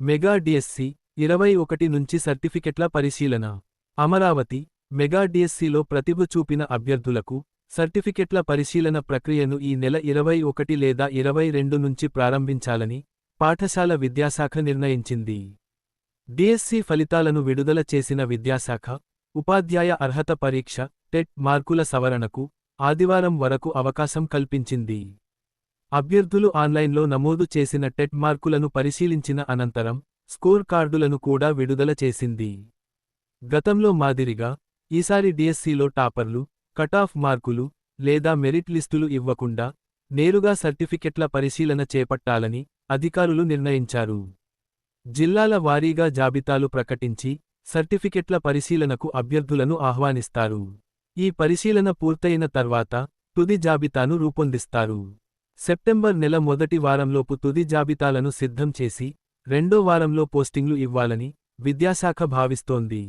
Mega DSC ఇరవై ఒకటి నుంచి సర్టిఫికెట్ల పరిశీలన. అమరావతి మెగా డిఎస్సిలో ప్రతిభ చూపిన అభ్యర్థులకు సర్టిఫికెట్ల పరిశీలన ప్రక్రియను ఈ నెల ఇరవై ఒకటి లేదా ఇరవై రెండు నుంచి ప్రారంభించాలని పాఠశాల విద్యాశాఖ నిర్ణయించింది. డిఎస్సి ఫలితాలను విడుదల చేసిన విద్యాశాఖ ఉపాధ్యాయ అర్హత పరీక్ష టెట్ మార్కుల సవరణకు ఆదివారం వరకు అవకాశం కల్పించింది. అభ్యర్థులు ఆన్లైన్లో నమోదు చేసిన టెట్ మార్కులను పరిశీలించిన అనంతరం స్కోర్ కార్డులను కూడా విడుదల చేసింది. గతంలో మాదిరిగా ఈసారి డిఎస్సిలో టాపర్లు కటాఫ్ మార్కులు లేదా మెరిట్ లిస్టులు ఇవ్వకుండా నేరుగా సర్టిఫికెట్ల పరిశీలన చేపట్టాలని అధికారులు నిర్ణయించారు. జిల్లాల వారీగా జాబితాలు ప్రకటించి సర్టిఫికెట్ల పరిశీలనకు అభ్యర్థులను ఆహ్వానిస్తారు. ఈ పరిశీలన పూర్తయిన తర్వాత తుది జాబితాను రూపొందిస్తారు. సెప్టెంబర్ నెల మొదటి వారంలోపు తుది జాబితాలను సిద్ధం చేసి రెండో వారంలో పోస్టింగ్లు ఇవ్వాలని విద్యాశాఖ భావిస్తోంది.